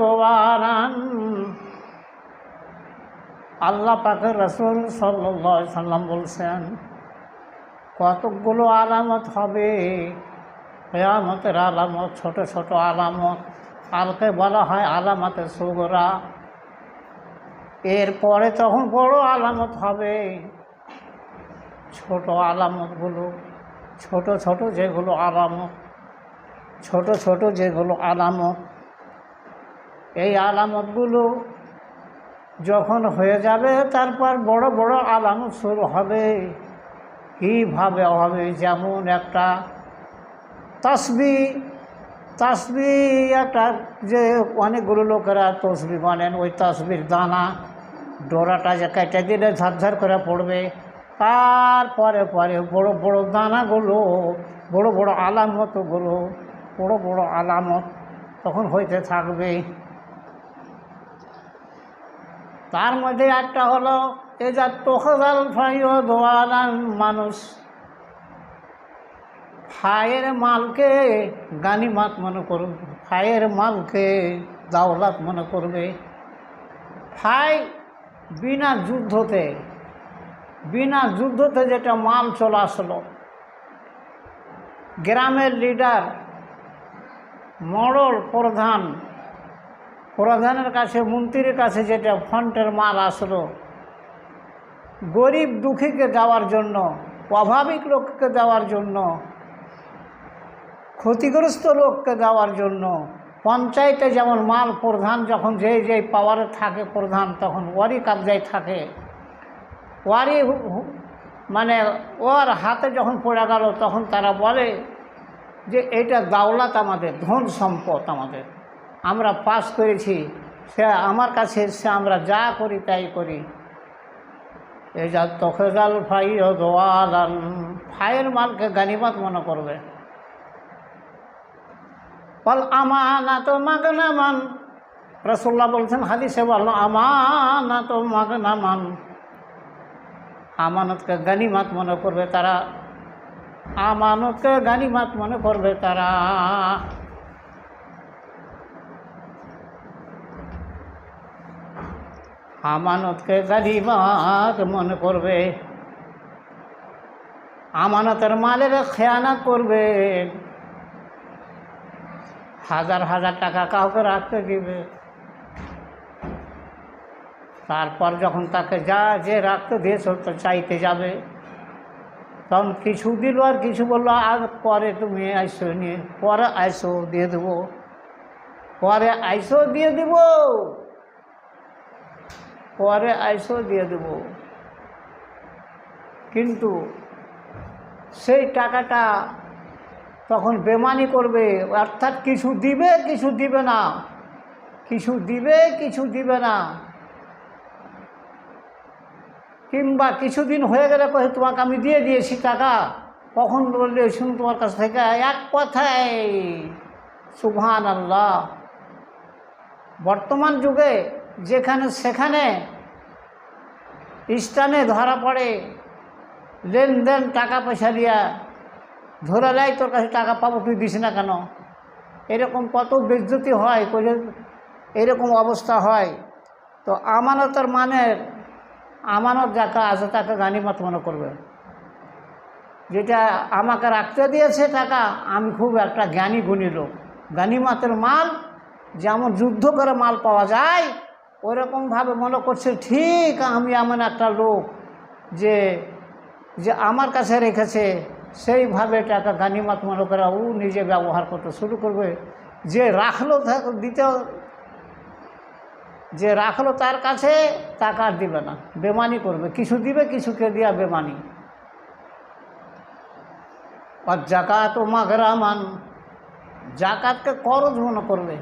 দোয়ারান আল্লাহ পাকের রসুল সাল্লাম বলছেন, কতকগুলো আলামত হবে? কেয়ামতের আলামত, ছোট ছোট আলামত কালকে বলা হয় আলামতে সুগরা। এরপরে তখন বড় আলামত হবে। ছোট আলামতগুলো, ছোট ছোট যেগুলো আলামত ছোট ছোট যেগুলো আলামত, এই আলামতগুলো যখন হয়ে যাবে, তারপর বড় বড় আলামত শুরু হবে। কীভাবে হবে, যেমন একটা তসবি তসবি একটা যে অনেকগুলো লোকেরা তসবি বানেন ওই তসবির দানা ডোরাটা যে কেটে দিলে ঝরঝর করে পড়বে। তারপরে পরে বড় বড় দানাগুলো, বড় বড় আলামতগুলো বড় বড় আলামত তখন হইতে থাকবে। তার মধ্যে একটা হলো, এ যা তোখাল ফাইও দোয়ালান মানুষ। ফায়ের মালকে গানিমাত মনে করবে ফায়ের মালকে দাওলাত মনে করবে। ফাই বিনা যুদ্ধতে বিনা যুদ্ধতে যেটা মাল চলে আসলো, গ্রামের লিডার মরল প্রধান। প্রধানের কাছে, মন্ত্রীর কাছে যেটা ফন্টের মাল আসলো। গরিব দুঃখীকে দেওয়ার জন্য, অভাবিক লোককে দেওয়ার জন্য, ক্ষতিগ্রস্ত লোককে দেওয়ার জন্য, পঞ্চায়েতে যেমন মাল প্রধান, যখন যেই যেই পাওয়ারে থাকে প্রধান, তখন ওয়ারি কাবজায় থাকে। ওয়ারি মানে ওর হাতে যখন পড়ে গেল, তখন তারা বলে যে এটা দাওলাত আমাদের, ধন সম্পদ আমাদের। আমরা পাস করেছি, সে আমার কাছে, সে আমরা যা করি তাই করি। এই যা তখেজাল ফাই দোয়ালান ফাইয়ের মালকে গানিমাত মনে করবে। বল আমানাত মাগনামান রসুল্লাহ বলছেন হাদিসে বলল আমানাত মাগনামান। আমানতকে গানিমাত মনে করবে তারা। আমানতকে গানিমাত মনে করবে তারা। আমানতকে গানিমাত মনে করবে। আমানতের মালের খেয়ানাত করবে। হাজার হাজার টাকা কাউকে রাখতে দিবে। তারপর যখন তাকে যা যে রাখতে দিয়েছ চাইতে যাবে। তখন কিছু দিল আর কিছু বলল, আর পরে তুমি আইসো নিয়ে পরে আইসো দিয়ে দেবো। পরে আইসো দিয়ে দেব। পরে আইসো দিয়ে দেব। কিন্তু সেই টাকাটা তখন বেমানি করবে, অর্থাৎ কিছু দিবে কিছু দিবে না। কিছু দিবে কিছু দিবে না। কিংবা কিছুদিন হয়ে গেলে কহে, তোমাকে আমি দিয়ে দিয়েছি টাকা। কখন বললে শুন তোমার কাছ থেকে এক কথায় সুবহান আল্লাহ বর্তমান যুগে যেখানে সেখানে স্টানে ধরা পড়ে, লেনদেন, টাকা পয়সা দিয়া ধরে লাই, তোর কাছে টাকা পাবো, তুই দিস না কেন? এরকম কত বেজ্জতি হয় এরকম অবস্থা হয়। তো আমানতের মানের আমানত যাকে আছে তাকে গানিমত মনে করবে। যেটা আমাকে রাখতে দিয়েছে টাকা, আমি খুব একটা জ্ঞানী গুণী লোক। গানিমাতের মাল, যেমন যুদ্ধ করে মাল পাওয়া যায়, ওইরকমভাবে মনে করছে, ঠিক, আমি এমন একটা লোক যে যে আমার কাছে রেখেছে। সেইভাবে টাকা গানিমাত মনে করে ও নিজে ব্যবহার করতে শুরু করবে। যে রাখল দিতে যে রাখল তার কাছে টাকা দিবে না। বেমানি করবে। কিছু দিবে কিছুকে দিয়া বেমানি। আর জাকাত ও মাগরামান জাকাতকে করজ মনে করবে।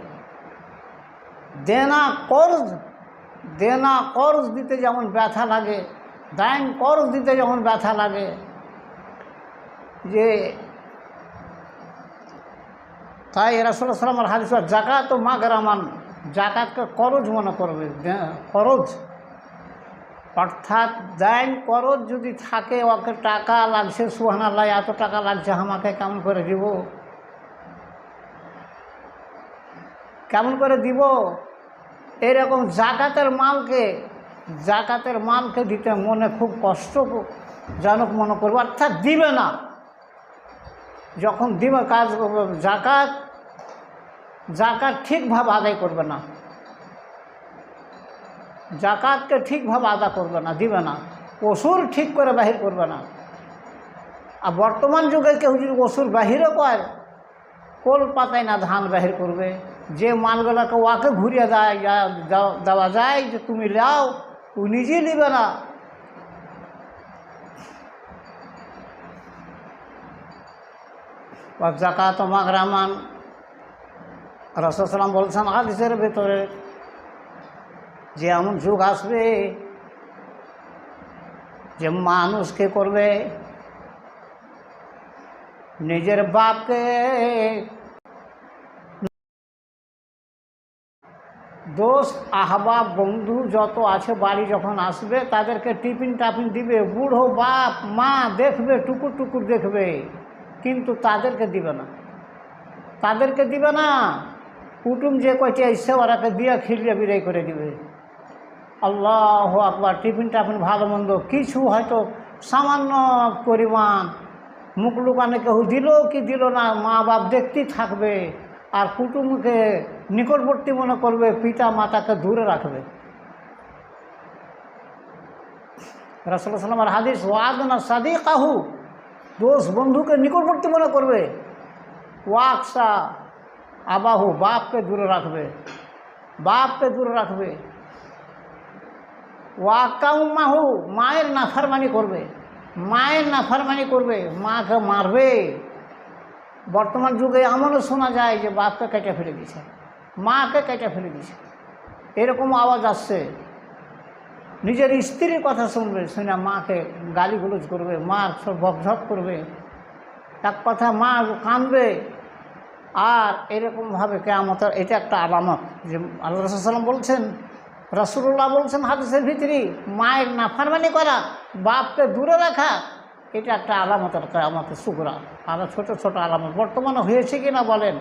দেনা করজ দেনা করজ দিতে যেমন ব্যথা লাগে, দাইন করজ দিতে যেমন ব্যথা লাগে, যে তাই রাসুল্লাহ সাল্লামের হাদিস জাকাত ও মাগরামান জাকাতকে করজ মনে করবে করজ অর্থাৎ দাইন করজ যদি থাকে, ওকে টাকা লাগছে সুহানাল্লাহ এত টাকা লাগছে, আমাকে কেমন করে দিব? কেমন করে দিব? এরকম জাকাতের মালকে জাকাতের মালকে দিতে মনে খুব কষ্ট জনক মনে করব। অর্থাৎ দিবে না। যখন দিবে, কাজ করবে জাকাত জাকাত ঠিকভাবে আদায় করবে না জাকাতকে ঠিকভাবে আদা করবে না দিবে না ওসুর ঠিক করে বাহির করবে না আর বর্তমান যুগে কেউ যদি ওসুর বাহিরও করে কোল পাতায় না ধান বাহির করবে যে মালগুলোকে ওয়াকে ঘুরিয়ে দেয় যা- দেওয়া- দেওয়া যায় যে তুমি লাও ও নিজেই নেবে না জাকাত মাগরামান রসলাম বলছেন, হাদিসের ভেতরে যে এমন যুগ আসবে যে মানুষকে করবে, নিজের বাপকে দোষ, আহবাব, বন্ধু যত আছে, বাড়ি যখন আসবে, তাদেরকে টিফিন টাফিন দিবে, বুড়ো বাপ, মা দেখবে, টুকুর টুকুর দেখবে, কিন্তু তাদেরকে দিবে না। তাদেরকে দিবে না। কুটুম যে কয়টি এসে ওরাকে দিয়ে খিলিয়ে বিদায় করে দিবে। আল্লাহ আকবার টিফিন টাফিন ভালো মন্দ। কিছু হয়তো সামান্য পরিমাণ মুখ লুকানে কেউ দিল কি দিল না মা বাপ দেখতেই থাকবে আর কুটুমকে নিকটবর্তী মনে করবে পিতা মাতাকে দূরে রাখবে। রাসুল্লাহ সাল্লামের হাদিস ওয়াদ না সাদি কাহু দোষ বন্ধুকে নিকটবর্তী মনে করবে। ওয়াকসা আবাহু, বাপকে দূরে রাখবে। বাপকে দূরে রাখবে। ওয়াকাউমাহু, মায়ের নাফারমানি করবে। মায়ের নাফারমানি করবে, মাকে মারবে। বর্তমান যুগে এমনও শোনা যায় যে বাপকে কেটে ফেলে দিছে মাকে কেটে ফেলে দিছে এরকম আওয়াজ আসছে। নিজের স্ত্রীর কথা শুনবে, শুনে মাকে গালিগুলোজ করবে মা সব বকঝক করবে। এক কথা মা কাঁদবে। আর এরকমভাবে কেয়ামতের এটা একটা আলামত যে আল্লাহ রসুলাম বলছেন রসুল্লাহ বলছেন হাদিসের ভিতরে, মায়ের নাফারমানি করা, বাপকে দূরে রাখা, এটা একটা আলামতের কেয়ামতের শুকরা আরও ছোটো ছোটো আলামত। বর্তমানে হয়েছে কি না বলেন?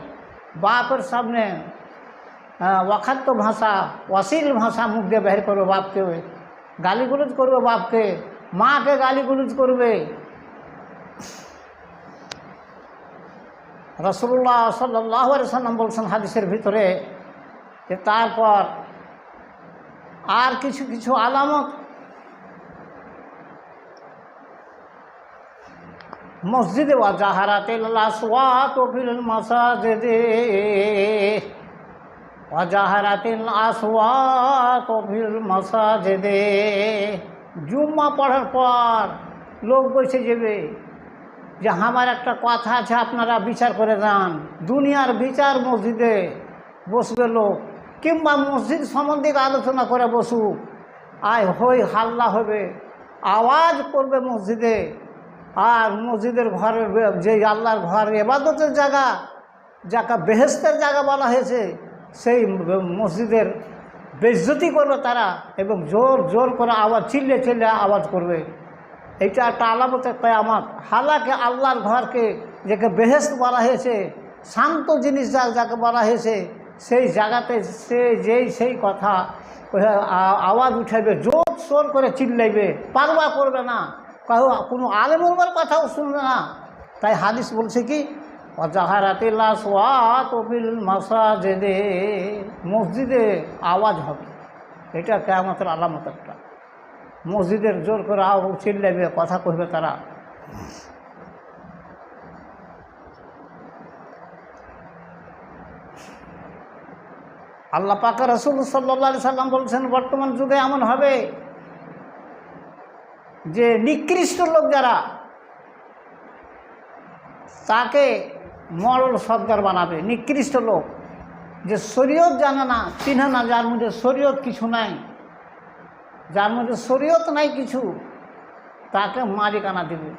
বাপের সামনে ওয়াখাত্য ভাষা, অশ্লীল ভাষা মুখ দিয়ে বের করবে বাপকে। গালিগুলোজ করবে বাপকে। মাকে গালিগুলোজ করবে। রসুল্লাহ সাল্লাহ সাল্লাম বলছেন হাদিসের ভিতরে যে তারপর আর কিছু কিছু আলামত মসজিদে ওয়াজাহারাতে আসওয়াত ফিল মাসাজিদে ওয়াজাহারাতে আসওয়াত ফিল মাসাজিদে। জুম্মা পড়ার পর লোক বসে যাবে। যে আমার একটা কথা আছে, আপনারা বিচার করে যান। দুনিয়ার বিচার মসজিদে বসবে লোক, কিংবা মসজিদ সম্বন্ধে আলোচনা করে বসুক। আয় হই, হাল্লা হবে, আওয়াজ করবে মসজিদে। আর মসজিদের ঘরের যে আল্লাহর ঘর, এবাদতের জায়গা, যাকে বেহেস্তের জায়গা বলা হয়েছে, সেই মসজিদের বেজ্জতি করবে তারা, এবং জোর জোর করে আওয়াজ, চিল্লে চিল্লে আওয়াজ করবে। এইটা একটা আলামতের কেয়ামত হালাকে আল্লাহর ঘরকে যাকে বেহেস্ত বলা হয়েছে, শান্ত জিনিস যা যাকে বলা হয়েছে, সেই জায়গাতে সে যেই সেই কথা আওয়াজ উঠাইবে, জোর সোর করে চিল্লাইবে পারবা করবে না। কাহু, কোনো আলেমুলমার কথাও শুনবে না। তাই হাদিস বলছে কি মাসাজেদে। মসজিদে আওয়াজ হবে। এটা কেয়ামতের আলামত একটা। মসজিদের জোর করে আও চিল্লাইবে, কথা কইবে তারা। আল্লাহ পাকে রসুল সাল্লা সাল্লাম বলছেন, বর্তমান যুগে এমন হবে যে নিকৃষ্ট লোক যারা তাকে মরল সর্দার বানাবে, নিকৃষ্ট লোক। যে শরীয়ত জানে না, চিনে না, যার মধ্যে শরীয়ত কিছু নাই। যার মধ্যে শরীয়ত নাই কিছু, তাকে মালিকানা দেবে।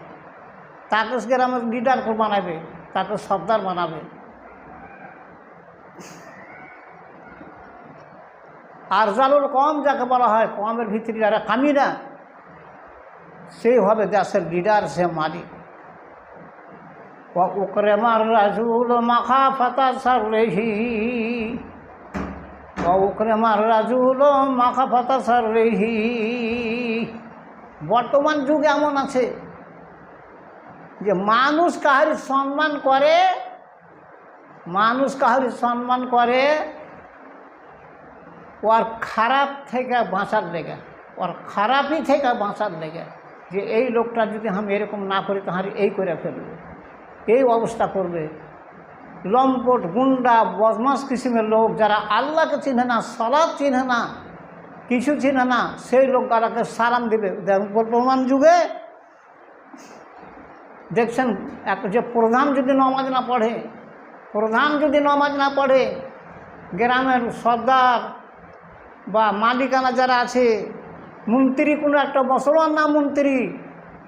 তাকে গ্রামের লিডার বানাবে, তাকে সর্দার বানাবে। আর জালুল কম যাকে বলা হয় কমের ভিতরে যারা কামিনা সেই হবে দেশের লিডার সে মালিক। ওকরেমার রাজুল মাখা ফাতা সারলেহি ওকরেমার রাজুল মাখা ফাতা সার রেহি বর্তমান যুগ এমন আছে যে মানুষ কাহারি সম্মান করে, মানুষ কাহারি সম্মান করে, ওর খারাপ থেকে বাঁচার লেগে, ওর খারাপই থেকে বাঁচার লেগে, যে এই লোকটা যদি আমি এরকম না করি তাহার এই করে ফেলবে, এই অবস্থা করবে। লম্পট, গুন্ডা বদমাস কিসিমের লোক যারা আল্লাহকে চিনে না সলাদ চিনে না, কিছু চিনে না, সেই লোক তারাকে সালাম দেবে। দেখুন বর্তমান যুগে দেখছেন, এক যে প্রধান যদি নমাজ না পড়ে, প্রধান যদি নমাজ না পড়ে, গ্রামের সর্দার বা মালিকানা যারা আছে, মন্ত্রী কোনো একটা মুসলমান না মন্ত্রী,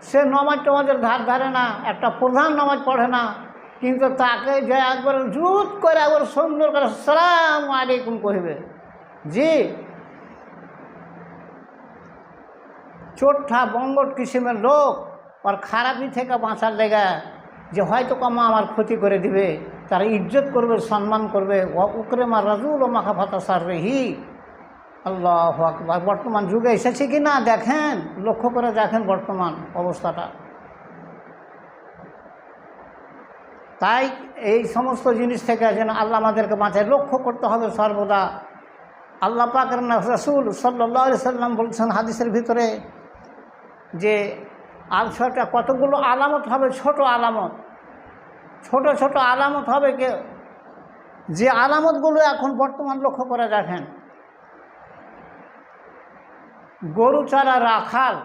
সে নমাজ টমাজের ধার ধারে না, একটা প্রধান নমাজ পড়ে না কিন্তু তাকে যে একবার জুত করে একবার সুন্দর করে সালাম আলাইকুম কহিবে, জি চোট্টা বঙ্গট কিসিমের লোক, আর খারাপই থেকে বাঁচার লেগা যে হয়তো কমা আমার ক্ষতি করে দিবে, তারা ইজ্জত করবে, সম্মান করবে উকরে মা রাজুল ও মাখা ফাতা সার রেহি আল্লাহ বর্তমান যুগে এসেছে কি না দেখেন, লক্ষ্য করে দেখেন বর্তমান অবস্থাটা। তাই এই সমস্ত জিনিস থেকে যেন আল্লাহ আমাদেরকে বাঁচায় লক্ষ্য করতে হবে সর্বদা। আল্লাহ পাকের রসুল সাল্লাহ সাল্লাম বলছেন হাদিসের ভিতরে যে আলসাটা কতগুলো আলামত হবে? ছোট আলামত। ছোট ছোট আলামত হবে কে? যে আলামতগুলো এখন বর্তমান লক্ষ্য করে দেখেন। গরু চারা রাখাল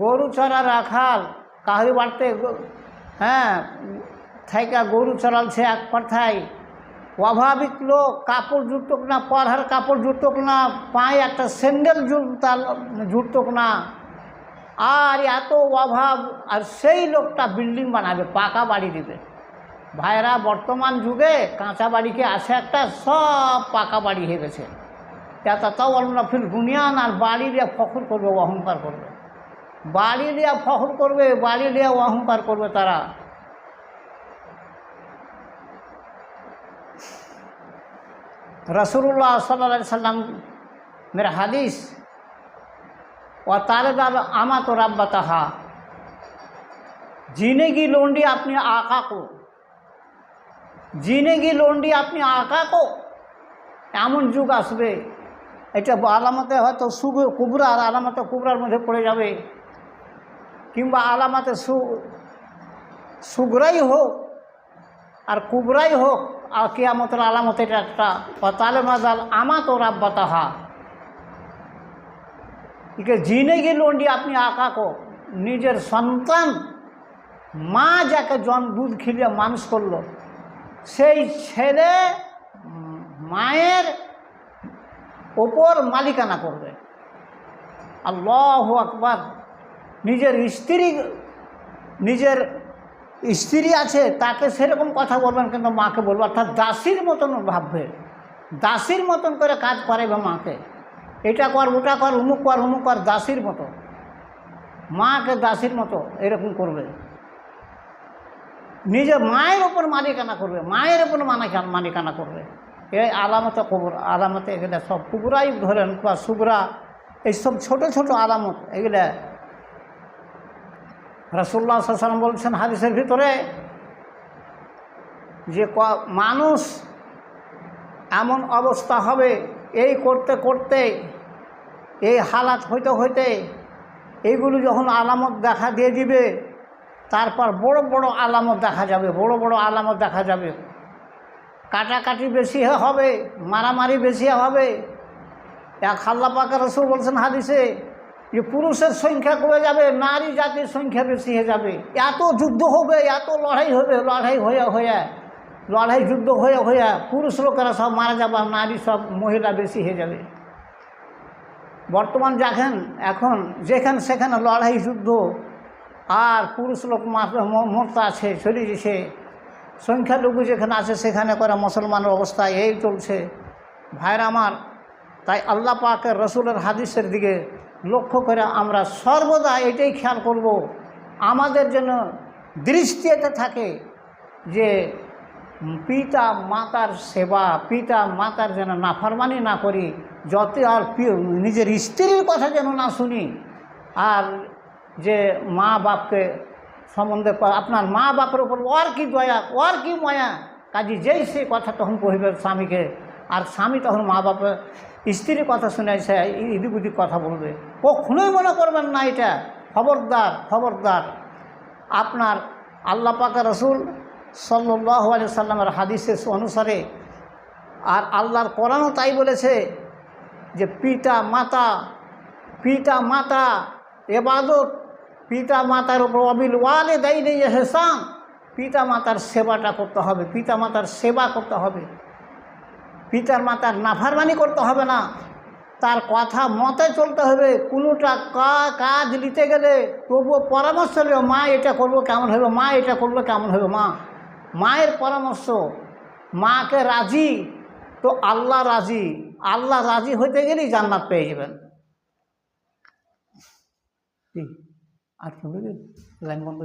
গরু চারা রাখাল কাহারি বাড়তে হ্যাঁ থাইকা গরু চড়ালছে এক কথায় অভাবিক লোক, কাপড় জুটুক না, পরহার কাপড় জুটুক না, পায়ে একটা স্যান্ডেল জুতা জুটুক না। আর এত অভাব, আর সেই লোকটা বিল্ডিং বানাবে, পাকা বাড়ি দিবে। ভাইরা, বর্তমান যুগে কাঁচা বাড়িকে আসে একটা, সব পাকা বাড়ি হয়ে গেছে তাও আমরা ফির বুনিয়ান আর বাড়ি দিয়ে ফখর করবে, অহংকার করবে। বাড়ি নিয়ে ফখর করবে বাড়ি নিয়ে অহংকার করবে তারা। রসুল্লাহ সাল্লা সাল্লাম মেরা হাদিস ও তার আমা তো রাব্বা তাহা জিনেগি লোন্ডি আপনি আঁকা কো জিনেগি লন্ডি আপনি আঁকা কো এমন যুগ আসবে। এটা আলামতে হয়তো সুব কুবরার আলামতে কুবরার মধ্যে পড়ে যাবে। কিংবা আলামতে সু, সুগরাই হোক আর কুবরাই হোক আর কেয়ামতের আলামত এটা একটা তালে মাজাল আমা তো রাব্বাতাহা। একে জিনে গিয়ে লোন্ডি আপনি আঁকাকো নিজের সন্তান, মা যাকে জন দুধ খিলিয়ে মানুষ করল, সেই ছেলে মায়ের ওপর মালিকানা করবে। আল্লাহ আকবার। নিজের স্ত্রী নিজের স্ত্রী আছে, তাকে সেরকম কথা বলবেন, কিন্তু মাকে বলব। অর্থাৎ দাসীর মতন ভাববে। দাসীর মতন করে কাজ করাবে মাকে। এটা কর, ওটা কর উমুক কর উমুক কর, দাসীর মতো। মাকে দাসীর মতো এরকম করবে। নিজের মায়ের ওপর মালিকানা করবে, মায়ের ওপর মালিকানা মালিকানা করবে। এই আলামতে কবর, আলামতে এগুলো সব কুবরাই ধরেন, বা সুবরা, এইসব ছোট ছোট আলামত এগুলা রসুল্লাহ সাল্লাম বলছেন হাদিসের ভিতরে যে মানুষ এমন অবস্থা হবে, এই করতে করতে, এই হালাত হইতে হইতে এইগুলো যখন আলামত দেখা দিয়ে দিবে, তারপর বড় বড় আলামত দেখা যাবে, বড় বড় আলামত দেখা যাবে। কাটাকাটি বেশি হবে, মারামারি বেশি হবে। এক হাল্লা পাকা রসুল বলছেন হাদিসে যে পুরুষের সংখ্যা কমে যাবে, নারী জাতির সংখ্যা বেশি হয়ে যাবে। এত যুদ্ধ হবে, এত লড়াই হবে, লড়াই হয়ে হয়ে, লড়াই যুদ্ধ হয়ে হয়ে পুরুষ লোকেরা সব মারা যাবে নারী সব মহিলা বেশি হয়ে যাবে। বর্তমান দেখেন, এখন যেখানে সেখানে লড়াই যুদ্ধ, আর পুরুষ লোক মরতে আছে চলে যেছে সংখ্যালঘু যেখানে আছে, সেখানে করে মুসলমানের অবস্থা এই চলছে। ভাইরা আমার, তাই আল্লাহ পাকের রসুলের হাদিসের দিকে লক্ষ্য করে আমরা সর্বদা এটাই খেয়াল করব, আমাদের যেন দৃষ্টি এটা থাকে যে পিতা মাতার সেবা, পিতা মাতার যেন নাফরমানি না করি যত আর নিজের স্ত্রীর কথা যেন না শুনি, আর যে মা বাপকে সম্বন্ধে আপনার মা বাপের উপর ওর কি দয়া, ওর কি মায়া, কাজে যেই সে কথা তখন কহিবে স্বামীকে আর স্বামী তখন মা বাপের স্ত্রীর কথা শুনে সে ইদিক উদিক কথা বলবে। কখনোই মনে করবেন না এটা। খবরদার খবরদার। আপনার আল্লাহ পাকা রসুল সাল্লাহ আলি সাল্লামের হাদিসের অনুসারে আর আল্লাহর কোরআনও তাই বলেছে যে পিতা, মাতা পিতা, মাতা এবাদত পিতা, মাতার উপর অবিল ওয়ালে দেয় নেই হেসান পিতা, মাতার সেবাটা করতে হবে, পিতা, মাতার সেবা করতে হবে। পিতার মাতার নাফারমানি করতে হবে না। তার কথা মতে চলতে হবে। কোনোটা কাজ নিতে গেলে তবুও পরামর্শ নেবে মা, এটা করব কেমন হবে মা, এটা করব কেমন হবে মা। মায়ের পরামর্শ, মাকে রাজি? তো আল্লাহ রাজি। আল্লাহ রাজি হইতে গেলেই জান্নাত পেয়ে যাবেন। আর লাইন বন্ধ